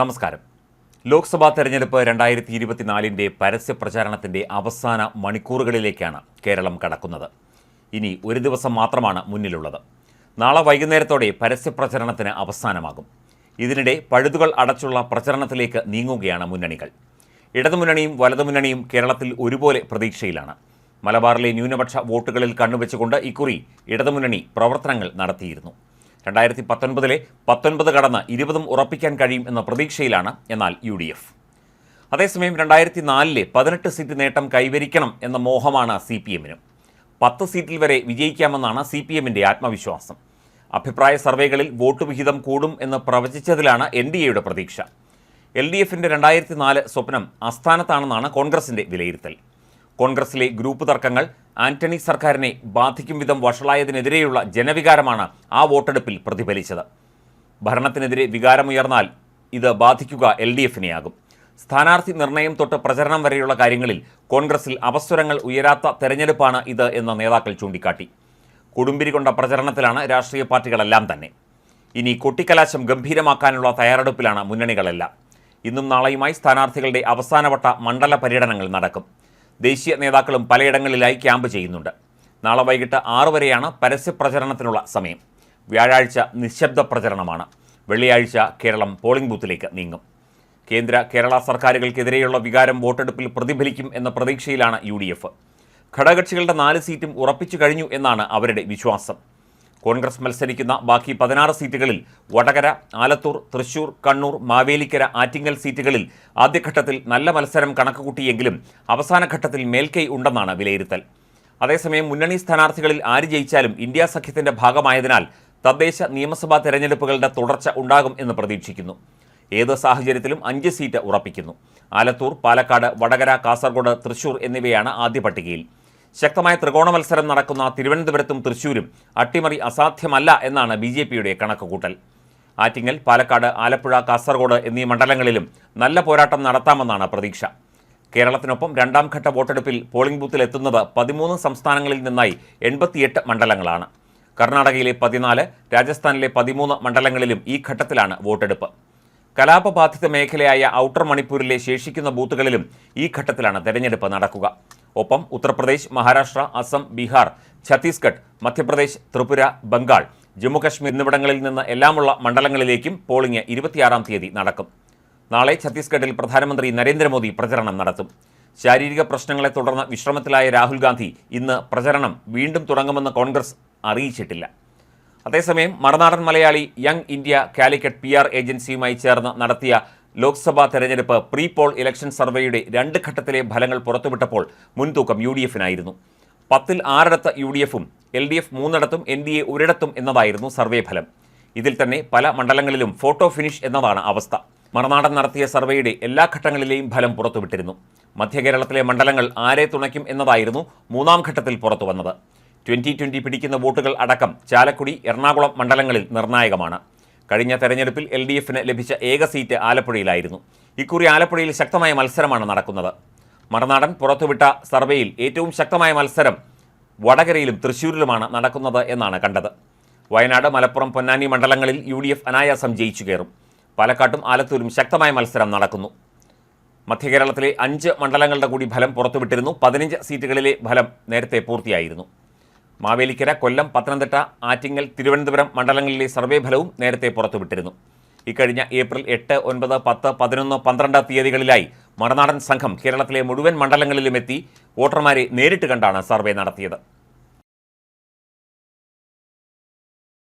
നമസ്കാരം. ലോക്സഭാ തെരഞ്ഞെടുപ്പ് രണ്ടായിരത്തി ഇരുപത്തിനാലിന്റെ പരസ്യ പ്രചാരണത്തിന്റെ അവസാന മണിക്കൂറുകളിലേക്കാണ് കേരളം കടക്കുന്നത്. ഇനി ഒരു ദിവസം മാത്രമാണ് മുന്നിലുള്ളത്. നാളെ വൈകുന്നേരത്തോടെ പരസ്യ പ്രചരണത്തിന് അവസാനമാകും. ഇതിനിടെ പഴുതുകൾ അടച്ചുള്ള പ്രചരണത്തിലേക്ക് നീങ്ങുകയാണ് മുന്നണികൾ. ഇടതുമുന്നണിയും വലതുമുന്നണിയും കേരളത്തിൽ ഒരുപോലെ പ്രതീക്ഷയിലാണ്. മലബാറിലെ ന്യൂനപക്ഷ വോട്ടുകളിൽ കണ്ണുവെച്ചുകൊണ്ട് ഇക്കുറി ഇടതുമുന്നണി പ്രവർത്തനങ്ങൾ നടത്തിയിരുന്നു. രണ്ടായിരത്തി പത്തൊൻപതിലെ പത്തൊൻപത് കടന്ന് ഇരുപതും ഉറപ്പിക്കാൻ കഴിയും എന്ന പ്രതീക്ഷയിലാണ് എന്നാൽ യു ഡി എഫ്. അതേസമയം രണ്ടായിരത്തി നാലിലെ പതിനെട്ട് സീറ്റ് നേട്ടം കൈവരിക്കണം എന്ന മോഹമാണ് സി പി എമ്മിനും. പത്ത് സീറ്റിൽ വരെ വിജയിക്കാമെന്നാണ് സി പി എമ്മിന്റെ ആത്മവിശ്വാസം. അഭിപ്രായ സർവേകളിൽ വോട്ട് വിഹിതം കൂടും എന്ന് പ്രവചിച്ചതിലാണ് എൻ ഡി എയുടെ പ്രതീക്ഷ. എൽ ഡി എഫിന്റെ രണ്ടായിരത്തി നാല് സ്വപ്നം ആസ്ഥാനത്താണെന്നാണ് കോൺഗ്രസിന്റെ വിലയിരുത്തൽ. കോൺഗ്രസിലെ ഗ്രൂപ്പ് തർക്കങ്ങൾ ആന്റണി സർക്കാരിനെ ബാധിക്കും വിധം വഷളായതിനെതിരെയുള്ള ജനവികാരമാണ് ആ വോട്ടെടുപ്പിൽ പ്രതിഫലിച്ചത്. ഭരണത്തിനെതിരെ വികാരമുയർന്നാൽ ഇത് ബാധിക്കുക എൽ ഡി എഫിനെയാകും സ്ഥാനാർത്ഥി നിർണയം തൊട്ട് പ്രചരണം വരെയുള്ള കാര്യങ്ങളിൽ കോൺഗ്രസിൽ അവസരങ്ങൾ ഉയരാത്ത തെരഞ്ഞെടുപ്പാണ് ഇത് എന്ന് നേതാക്കൾ ചൂണ്ടിക്കാട്ടി. കൊടുമ്പിരി കൊണ്ട പ്രചരണത്തിലാണ് രാഷ്ട്രീയ പാർട്ടികളെല്ലാം തന്നെ. ഇനി കൊട്ടിക്കലാശം ഗംഭീരമാക്കാനുള്ള തയ്യാറെടുപ്പിലാണ് മുന്നണികളെല്ലാം. ഇന്നും നാളെയുമായി സ്ഥാനാർത്ഥികളുടെ അവസാനവട്ട മണ്ഡല പര്യടനങ്ങൾ നടക്കും. ദേശീയ നേതാക്കളും പലയിടങ്ങളിലായി ക്യാമ്പ് ചെയ്യുന്നുണ്ട്. നാളെ വൈകിട്ട് ആറു വരെയാണ് പരസ്യ പ്രചരണത്തിനുള്ള സമയം. വ്യാഴാഴ്ച നിശബ്ദ പ്രചരണമാണ്. വെള്ളിയാഴ്ച കേരളം പോളിംഗ് ബൂത്തിലേക്ക് നീങ്ങും. കേന്ദ്ര കേരള സർക്കാരുകൾക്കെതിരെയുള്ള വികാരം വോട്ടെടുപ്പിൽ പ്രതിഫലിക്കും എന്ന പ്രതീക്ഷയിലാണ് യു ഘടകകക്ഷികളുടെ നാല് സീറ്റും ഉറപ്പിച്ചു കഴിഞ്ഞു എന്നാണ് അവരുടെ വിശ്വാസം. കോൺഗ്രസ് മത്സരിക്കുന്ന ബാക്കി പതിനാറ് സീറ്റുകളിൽ വടകര ആലത്തൂർ തൃശൂർ കണ്ണൂർ മാവേലിക്കര ആറ്റിങ്ങൽ സീറ്റുകളിൽ ആദ്യഘട്ടത്തിൽ നല്ല മത്സരം കണക്കുകൂട്ടിയെങ്കിലും അവസാനഘട്ടത്തിൽ മേൽക്കൈ ഉണ്ടെന്നാണ് വിലയിരുത്തൽ. അതേസമയം മുന്നണി സ്ഥാനാർത്ഥികളിൽ ആര് ജയിച്ചാലും ഇന്ത്യ സഖ്യത്തിന്റെ ഭാഗമായതിനാൽ തദ്ദേശ നിയമസഭാ തെരഞ്ഞെടുപ്പുകളുടെ തുടർച്ച ഉണ്ടാകും എന്ന് പ്രതീക്ഷിക്കുന്നു. ഏത് സാഹചര്യത്തിലും അഞ്ച് സീറ്റ് ഉറപ്പിക്കുന്നു. ആലത്തൂർ പാലക്കാട് വടകര കാസർഗോഡ് തൃശൂർ എന്നിവയാണ് ആദ്യ പട്ടികയിൽ. ശക്തമായ ത്രികോണ മത്സരം നടക്കുന്ന തിരുവനന്തപുരത്തും തൃശൂരും അട്ടിമറി അസാധ്യമല്ല എന്നാണ് ബി ജെ പിയുടെ കണക്കുകൂട്ടൽ. ആറ്റിങ്ങൽ പാലക്കാട് ആലപ്പുഴ കാസർഗോഡ് എന്നീ മണ്ഡലങ്ങളിലും നല്ല പോരാട്ടം നടത്താമെന്നാണ് പ്രതീക്ഷ. കേരളത്തിനൊപ്പം രണ്ടാം ഘട്ട വോട്ടെടുപ്പിൽ പോളിംഗ് ബൂത്തിൽ എത്തുന്നത് പതിമൂന്ന് സംസ്ഥാനങ്ങളിൽ നിന്നായി എൺപത്തിയെട്ട് മണ്ഡലങ്ങളാണ്. കർണാടകയിലെ പതിനാല് രാജസ്ഥാനിലെ പതിമൂന്ന് മണ്ഡലങ്ങളിലും ഈ ഘട്ടത്തിലാണ് വോട്ടെടുപ്പ്. കലാപബാധിത മേഖലയായ ഔട്ടർ മണിപ്പൂരിലെ ശേഷിക്കുന്ന ബൂത്തുകളിലും ഈ ഘട്ടത്തിലാണ് തെരഞ്ഞെടുപ്പ് നടക്കുക. ഒപ്പം ഉത്തർപ്രദേശ് മഹാരാഷ്ട്ര അസം ബീഹാർ ഛത്തീസ്ഗഡ് മധ്യപ്രദേശ് ത്രിപുര ബംഗാൾ ജമ്മുകശ്മീർ എന്നിവിടങ്ങളിൽ നിന്ന് എല്ലാമുള്ള മണ്ഡലങ്ങളിലേക്കും പോളിംഗ് ഇരുപത്തിയാറാം തീയതി നടക്കും. നാളെ ഛത്തീസ്ഗഡിൽ പ്രധാനമന്ത്രി നരേന്ദ്രമോദി പ്രചരണം നടത്തും. ശാരീരിക പ്രശ്നങ്ങളെ തുടർന്ന് വിശ്രമത്തിലായ രാഹുൽ ഗാന്ധി ഇന്ന് പ്രചരണം വീണ്ടും തുടങ്ങുമെന്ന് കോൺഗ്രസ് അറിയിച്ചിട്ടില്ല. അതേസമയം Marunadan Malayali young India Calicut P ഏജൻസിയുമായി ചേർന്ന് നടത്തിയ ലോക്സഭാ തെരഞ്ഞെടുപ്പ് പ്രീ പോൾ ഇലക്ഷൻ സർവേയുടെ രണ്ട് ഘട്ടത്തിലെ ഫലങ്ങൾ പുറത്തുവിട്ടപ്പോൾ മുൻതൂക്കം യു ഡി എഫിനായിരുന്നു. പത്തിൽ ആറിടത്ത് യു ഡി എഫും എൽ ഡി എഫ് മൂന്നിടത്തും എൻ ഡി എ ഒരിടത്തും എന്നതായിരുന്നു സർവേ ഫലം. ഇതിൽ തന്നെ പല മണ്ഡലങ്ങളിലും ഫോട്ടോ ഫിനിഷ് എന്നതാണ് അവസ്ഥ. മറുനാടൻ നടത്തിയ സർവേയുടെ എല്ലാ ഘട്ടങ്ങളിലെയും ഫലം പുറത്തുവിട്ടിരുന്നു. മധ്യകേരളത്തിലെ മണ്ഡലങ്ങൾ ആരെ തുണയ്ക്കും എന്നതായിരുന്നു മൂന്നാം ഘട്ടത്തിൽ പുറത്തു വന്നത് ട്വന്റി പിടിക്കുന്ന വോട്ടുകൾ അടക്കം ചാലക്കുടി എറണാകുളം മണ്ഡലങ്ങളിൽ നിർണായകമാണ്. കഴിഞ്ഞ തെരഞ്ഞെടുപ്പിൽ എൽ ഡി എഫിന് ലഭിച്ച ഏക സീറ്റ് ആലപ്പുഴയിലായിരുന്നു. ഇക്കുറി ആലപ്പുഴയിൽ ശക്തമായ മത്സരമാണ് നടക്കുന്നത്. മറുനാടൻ പുറത്തുവിട്ട സർവേയിൽ ഏറ്റവും ശക്തമായ മത്സരം വടകരയിലും തൃശൂരിലുമാണ് നടക്കുന്നത് എന്നാണ് കണ്ടത്. വയനാട് മലപ്പുറം പൊന്നാനി മണ്ഡലങ്ങളിൽ യു ഡി എഫ് അനായാസം ജയിച്ചു കയറും. പാലക്കാട്ടും ആലത്തൂരും ശക്തമായ മത്സരം നടക്കുന്നു. മധ്യകേരളത്തിലെ അഞ്ച് മണ്ഡലങ്ങളുടെ കൂടി ഫലം പുറത്തുവിട്ടിരുന്നു. പതിനഞ്ച് സീറ്റുകളിലെ ഫലം നേരത്തെ പൂർത്തിയായിരുന്നു. മാവേലിക്കര കൊല്ലം പത്തനംതിട്ട ആറ്റിങ്ങൽ തിരുവനന്തപുരം മണ്ഡലങ്ങളിലെ സർവേ ഫലവും നേരത്തെ പുറത്തുവിട്ടിരുന്നു. ഇക്കഴിഞ്ഞ ഏപ്രിൽ എട്ട് ഒൻപത് പത്ത് പതിനൊന്ന് പന്ത്രണ്ട് തീയതികളിലായി മറുനാടൻ സംഘം കേരളത്തിലെ മുഴുവൻ മണ്ഡലങ്ങളിലുമെത്തി വോട്ടർമാരെ നേരിട്ട് കണ്ടാണ് സർവേ നടത്തിയത്.